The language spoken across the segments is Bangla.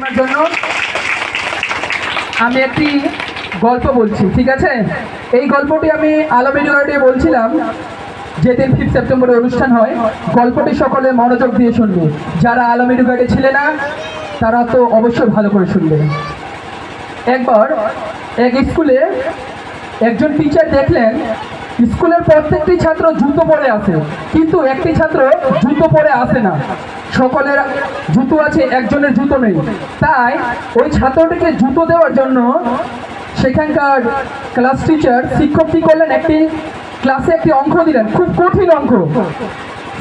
পূর্ণিমার জন্য আমি একটি গল্প বলছি, ঠিক আছে? এই গল্পটি আমি আলম ইউনিভার্সিটি বলছিলাম, যেদিন ফিফথ সেপ্টেম্বরে অনুষ্ঠান হয়, গল্পটি সকলে মনোযোগ দিয়ে শুনবে। যারা আলম ইউনিভার্সিটি ছিলে না, তারা তো অবশ্যই ভালো করে শুনবে। একবার এক স্কুলে একজন টিচার দেখলেন স্কুলের প্রত্যেকটি ছাত্র জুতো পরে আসে কিন্তু একটি ছাত্র জুতো পরে আসে না। সকলের জুতো আছে, একজনের জুতো নেই। তাই ওই ছাত্রটিকে জুতো দেওয়ার জন্য সেখানকার ক্লাস টিচার শিক্ষক কি করলেন? একটি ক্লাসে একটি অঙ্ক দিলেন, খুব কঠিন অঙ্ক।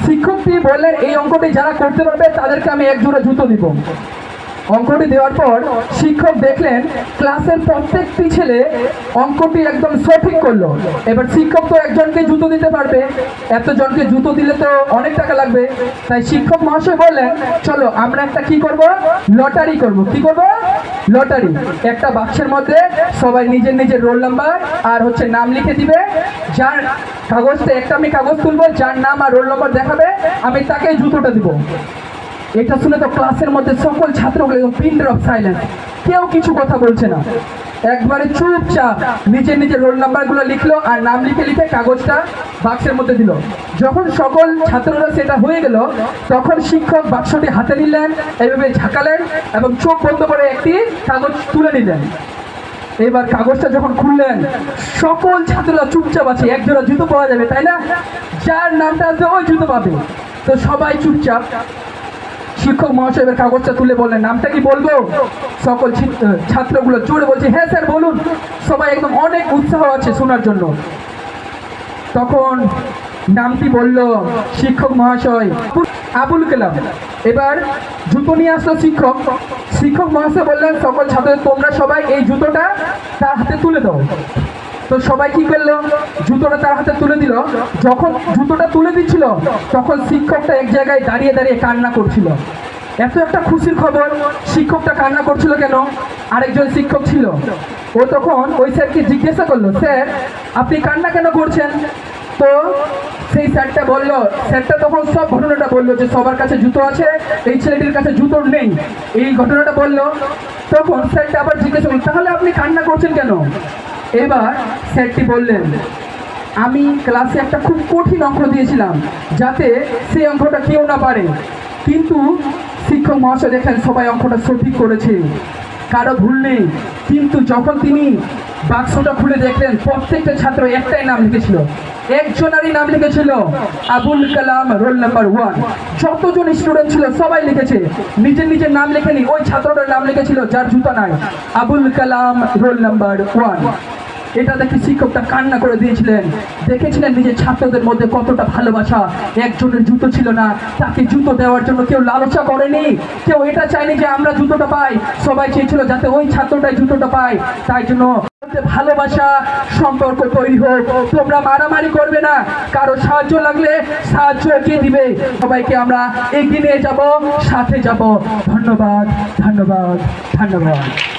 শিক্ষকটি বললেন, এই অঙ্কটি যারা করতে পারবে, তাদেরকে আমি এক জোড়া জুতো দিব। অঙ্কটি দেওয়ার পর শিক্ষক দেখলেন ক্লাসের প্রত্যেকটি ছেলে অঙ্কটি একদম সঠিক করল। এবার শিক্ষক তো একজনকে জুতো দিতে পারবে। এতজনকে জুতো দিলে তো অনেক টাকা লাগবে। তাই শিক্ষক মহাশয় বললেন, চলো, আমরা একটা কি করব? লটারি করব। কি করব? লটারি। একটা বাক্সের মধ্যে সবাই নিজের নিজের রোল নাম্বার আর হচ্ছে নাম লিখে দিবে। যার কাগজটা একটা আমি কাগজ তুলবো, যার নাম আর রোল নাম্বার দেখাবে, আমি তাকে জুতোটা দিব। এটা শুনে তো ক্লাসের মধ্যে সকল ছাত্রগুলো পিন ড্রপ সাইলেন্স কেউ কিছু কথা বলছে না। একবারে চুপচাপ নিজের নিজের রোল নাম্বারগুলো লিখলো আর নাম লিখে লিখে কাগজটা বাক্সের মধ্যে দিল। যখন সকল ছাত্ররা সেটা হয়ে গেল, তখন শিক্ষক বাক্সটি হাতে নিলেন, এইভাবে ঝাঁকালেন এবং চোখ বন্ধ করে একটি কাগজ তুলে নিলেন। এবার কাগজটা যখন খুললেন, সকল ছাত্ররা চুপচাপ আছে এক জোড়া জুতো পাওয়া যাবে, তাই না? যার নামটা আসবে ওই জুতো পাবে। তো সবাই চুপচাপ শিক্ষক মহাশয়ের কাগজটা তুলে বললেন, নামটা কি বলব? সকল ছাত্রগুলো জোরে বলছে হ্যাঁ স্যার, বলুন। সবাই একদম অনেক উৎসাহ আছে শোনার জন্য। তখন নামটি বলল শিক্ষক মহাশয় আবুল কালাম। এবার জুতো নিয়ে আসলো শিক্ষক। শিক্ষক মহাশয় বললেন, সকল ছাত্র, তোমরা সবাই এই জুতোটা তার হাতে তুলে দাও। তো সবাই কি করল? জুতোটা তার হাতে তুলে দিল। যখন জুতোটা তুলে দিচ্ছিল, তখন শিক্ষকটা এক জায়গায় দাঁড়িয়ে দাঁড়িয়ে কান্না করছিল। এত একটা খুশির খবর, শিক্ষকটা কান্না করছিল কেন? আরেকজন শিক্ষক ছিল। ও তখন ওই স্যারকে জিজ্ঞাসা করল, স্যার, আপনি কান্না কেন করছেন? তো সেই স্যারটা বলল, স্যারটা তখন সব ঘটনাটা বলল যে সবার কাছে জুতো আছে, এই ছেলেটির কাছে জুতো নেই। এই ঘটনাটা বলল, তখন স্যারটা আবার জিজ্ঞেস করল, তাহলে আপনি কান্না করছেন কেন? এবার স্যারটি বললেন, আমি ক্লাসে একটা খুব কঠিন অঙ্ক দিয়েছিলাম, যাতে সেই অঙ্কটা কেউ না পারে। কিন্তু শিক্ষক মহাশয় দেখেন সবাই অঙ্কটা সঠিক করেছে। কারও ভুল নেই। কিন্তু যখন তিনি বাক্সটা খুলে দেখলেন, প্রত্যেকটা ছাত্র একটাই নাম লিখেছিল। একজনারই নাম লিখেছিল Abul Kalam roll number one. যতজন স্টুডেন্ট ছিল, সবাই লিখেছে। নিজের নিজের নাম লেখেনি, ওই ছাত্রটার নাম লিখেছিল, যার জুতা নাই। Abul Kalam roll number one. এটা দেখে শিক্ষকটা কান্না করে দিয়েছিলেন। দেখেছিলেন নিজের ছাত্রদের মধ্যে কতটা ভালোবাসা। একজনের জুতো ছিল না, তাকে জুতো দেওয়ার জন্য কেউ লালসা করেনি। কেউ এটা চায়নি যে আমরা জুতোটা পাই। সবাই চেয়েছিল যাতে ওই ছাত্রটাই জুতোটা পায়। তাই জন্য ভালোবাসা সম্পর্ক তৈরি হোক। তোমরা মারামারি করবে না। কারও সাহায্য লাগলে সাহায্য কে দিবে। সবাইকে আমরা এগিয়ে নিয়ে যাব, সাথে যাব। ধন্যবাদ ধন্যবাদ ধন্যবাদ।